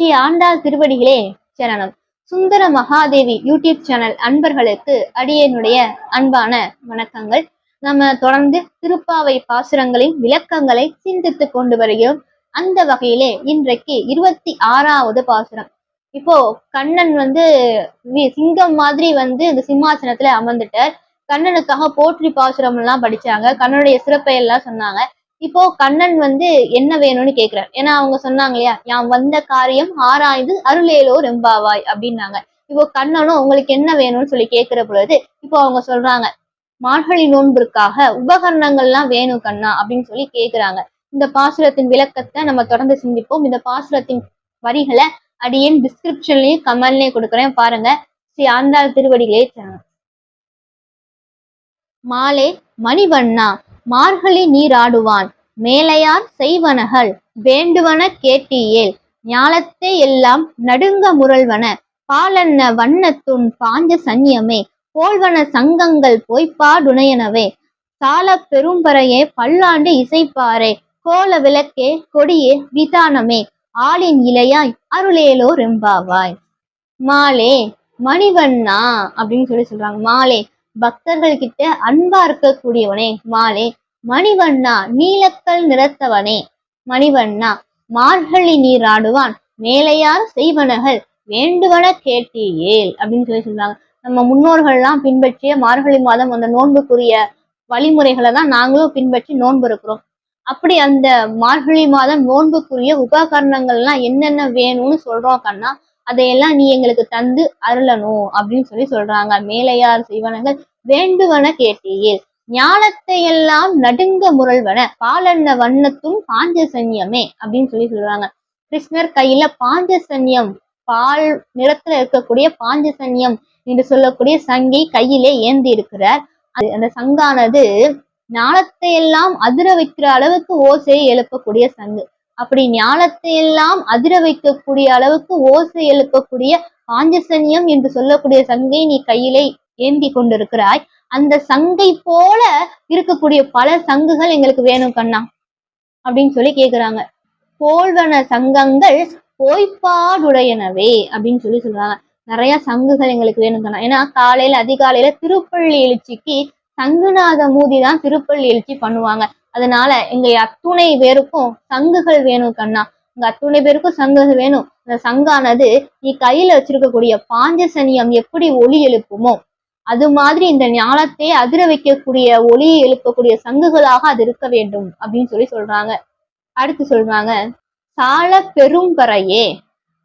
ஸ்ரீ ஆண்டாள் திருவடிகளே சரணம். சுந்தர Mahadevi YouTube channel அன்பர்களுக்கு அடியனுடைய அன்பான வணக்கங்கள். நம்ம தொடர்ந்து திருப்பாவை பாசுரங்களின் விளக்கங்களை சிந்தித்து கொண்டு வருகிறோம். அந்த வகையிலே இன்றைக்கு இருபத்தி ஆறாவது பாசுரம். இப்போ கண்ணன் வந்து சிங்கம் மாதிரி வந்து இந்த சிம்மாசனத்துல அமர்ந்துட்டார். கண்ணனுக்காக போற்றி பாசுரம் எல்லாம் படிச்சாங்க. கண்ணனுடைய சிறப்பை எல்லாம் சொன்னாங்க. இப்போ கண்ணன் வந்து என்ன வேணும்னு கேக்குறார். ஏன்னா அவங்க சொன்னாங்க இல்லையா யாம் வந்த காரியம் ஆராய்ந்து அருளேலோ ரெம்பாவாய் அப்படின்னாங்க. இப்போ கண்ணனும் உங்களுக்கு என்ன வேணும்னு சொல்லி கேட்கிற பொழுது இப்போ அவங்க சொல்றாங்க மார்கழி நோன்பிற்காக உபகரணங்கள்லாம் வேணும் கண்ணா அப்படின்னு சொல்லி கேக்குறாங்க. இந்த பாசுரத்தின் விளக்கத்தை நம்ம தொடர்ந்து சிந்திப்போம். இந்த பாசுரத்தின் வரிகளை அடியேன் டிஸ்கிரிப்ஷன்லயும் கமெண்ட்லயும் கொடுக்குறேன். பாருங்க ஸ்ரீ ஆண்டாள் திருவடிகளே மாலே மணிவண்ணா மார்கழி நீராடுவான் மேலையார் செய்வனகள் வேண்டுவன கேட்டியேல். ஞாலத்தை எல்லாம் நடுங்க முரள்வன பாலன்ன வண்ணத்துன் பாஞ்ச சன்னியமே. போல்வன சங்கங்கள் பொய்ப்பாடுணையனவே சால பெரும்பறையே பல்லாண்டு இசைப்பாரே. கோல விளக்கே கொடியே விதானமே. ஆளின் இலையாய் அருளேலோ ரெம்பாவாய். மாலே மணிவண்ணா அப்படின்னு சொல்லி சொல்றாங்க. மாலே பக்தர்கள் கிட்ட அன்பா இருக்கக்கூடியவனே. மாலே மணிவண்ணா நீலக்கல் நிறத்தவனே. மணிவண்ணா மார்கழி நீராடுவான் மேலையார் செய்வனகள் வேண்டுவன கேட்டீயேல் அப்படின்னு சொல்லி சொல்றாங்க. நம்ம முன்னோர்கள்லாம் பின்பற்றிய மார்கழி மாதம் அந்த நோன்புக்குரிய வழிமுறைகளை தான் நாங்களும் பின்பற்றி நோன்பு இருக்கிறோம். அப்படி அந்த மார்கழி மாதம் நோன்புக்குரிய உபகரணங்கள்லாம் என்னென்ன வேணும்னு சொல்றோம் கண்ணா அதையெல்லாம் நீ எங்களுக்கு தந்து அருளணும் அப்படின்னு சொல்லி சொல்றாங்க. மேலையார் செய்வனங்கள் வேண்டுவன கேட்டீர் ஞானத்தை எல்லாம் நடுங்க முரள்வன பாலன்ன வண்ணத்தும் பாஞ்சசன்யமே அப்படின்னு சொல்லி சொல்றாங்க கிருஷ்ணர் கையில பாஞ்சசன்யம் பால் நிறத்துல இருக்கக்கூடிய பாஞ்சசன்யம் என்று சொல்லக்கூடிய சங்கை கையிலே ஏந்தி இருக்கிறார். அது அந்த சங்கானது ஞானத்தை எல்லாம் அதிர வைக்கிற அளவுக்கு ஓசையை எழுப்பக்கூடிய சங்கு. அப்படி ஞானத்தை எல்லாம் அதிர வைக்கக்கூடிய அளவுக்கு ஓசை எழுப்பக்கூடிய பாஞ்சசன்யம் என்று சொல்லக்கூடிய சங்கை நீ கையிலே ஏந்தி கொண்டிருக்கிறாய். அந்த சங்கை போல இருக்கக்கூடிய பல சங்குகள் எங்களுக்கு வேணும் கண்ணா அப்படின்னு சொல்லி கேக்குறாங்க. போல்வன சங்கங்கள் போய்ப்பாடுடையனவே அப்படின்னு சொல்லி சொல்றாங்க. நிறைய சங்குகள் எங்களுக்கு வேணும் கண்ணா. ஏன்னா காலையில அதிகாலையில திருப்பள்ளி எழுச்சிக்கு சங்குநாத மூதி தான் திருப்பள்ளி எழுச்சி பண்ணுவாங்க. அதனால எங்க அத்துணை பேருக்கும் சங்குகள் வேணும் கண்ணா. உங்க அத்துணை பேருக்கும் சங்குகள் வேணும். அந்த சங்கானது நீ கையில வச்சிருக்கக்கூடிய பாஞ்சசனியம் எப்படி ஒளி எழுப்புமோ அது மாதிரி இந்த ஞானத்தை அதிர வைக்கக்கூடிய ஒளியை எழுப்பக்கூடிய சங்குகளாக அது இருக்க வேண்டும் அப்படின்னு சொல்லி சொல்றாங்க. அடுத்து சொல்றாங்க சால பெரும்பறையே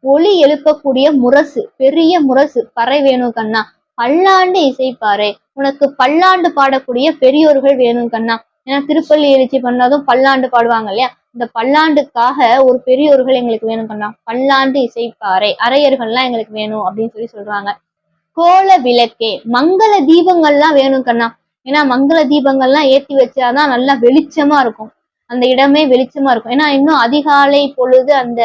ஒளி எழுப்பக்கூடிய முரசு பெரிய முரசு பறை வேணும் கண்ணா பல்லாண்டு இசைப்பாறை உனக்கு பல்லாண்டு பாடக்கூடிய பெரியோர்கள் வேணும் கண்ணா. ஏன்னா திருப்பள்ளி எழுச்சி பண்ணாதும் பல்லாண்டு பாடுவாங்க இல்லையா? இந்த பல்லாண்டுக்காக ஒரு பெரியோர்கள் எங்களுக்கு வேணும் கண்ணா. பல்லாண்டு இசைப்பாறை அரையர்கள்லாம் எங்களுக்கு வேணும் அப்படின்னு சொல்லி சொல்றாங்க. கோல விளக்கே. மங்கள தீபங்கள்லாம் வேணும் கண்ணா. ஏன்னா மங்கள தீபங்கள்லாம் ஏத்தி வச்சாதான் நல்லா வெளிச்சமா இருக்கும். அந்த இடமே வெளிச்சமா இருக்கும். ஏன்னா இன்னும் அதிகாலை பொழுது அந்த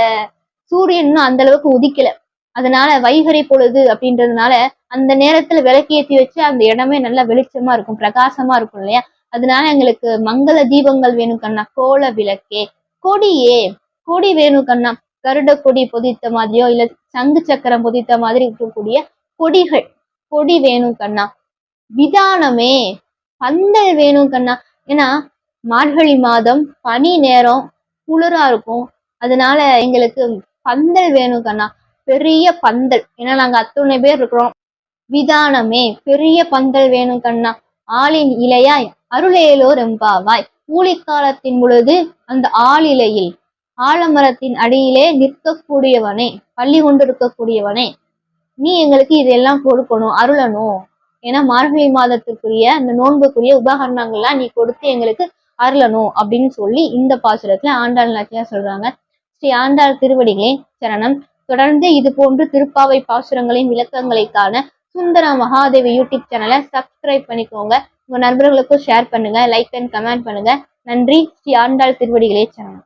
சூரியன் இன்னும் அந்த அளவுக்கு உதிக்கல. அதனால வைகரை பொழுது அப்படின்றதுனால அந்த நேரத்துல விளக்கு ஏத்தி வச்சு அந்த இடமே நல்லா வெளிச்சமா இருக்கும். பிரகாசமா இருக்கும் இல்லையா? அதனால எங்களுக்கு மங்கள தீபங்கள் வேணும் கண்ணா. கோல விளக்கே. கொடியே. கொடி வேணும் கண்ணா. கருட கொடி பொதித்த மாதிரியோ இல்ல சங்கு சக்கரம் பொதித்த மாதிரி இருக்கக்கூடிய கொடிகள். கொடி வேணும் கண்ணா. விதானமே. பந்தல் வேணும் கண்ணா. ஏன்னா மார்கழி மாதம் பனி நேரம் குளிரா இருக்கும். அதனால எங்களுக்கு பந்தல் வேணும் கண்ணா. பெரிய பந்தல். ஏன்னா நாங்க அத்துணை பேர் இருக்கிறோம். விதானமே. பெரிய பந்தல் வேணும் கண்ணா. ஆளின் இலையாய் அருளேலோ ரெம்பாவாய் கூலிக்காலத்தின் பொழுது அந்த ஆளிலையில் ஆலமரத்தின் அடியிலே நிற்கக்கூடியவனே பள்ளி கொண்டிருக்கக்கூடியவனே நீ எங்களுக்கு இதெல்லாம் கொடுக்கணும் அருளணும். ஏன்னா மார்கழி மாதத்துக்குரிய அந்த நோன்புக்குரிய உபகரணங்கள்லாம் நீ கொடுத்து எங்களுக்கு அருளணும் அப்படின்னு சொல்லி இந்த பாசுரத்துல ஆண்டாள் நாச்சியா சொல்றாங்க. ஸ்ரீ ஆண்டாள் திருவடிகளே சரணம். தொடர்ந்து இது போன்று திருப்பாவை பாசுரங்களின் விளக்கங்களை காண சுந்தர மகாதேவி யூடியூப் சேனலை சப்ஸ்கிரைப் பண்ணிக்கோங்க. உங்க நண்பர்களுக்கும் ஷேர் பண்ணுங்க லைக் அண்ட் கமெண்ட் பண்ணுங்க. நன்றி. ஸ்ரீ ஆண்டாள் திருவடிகளே சரணம்.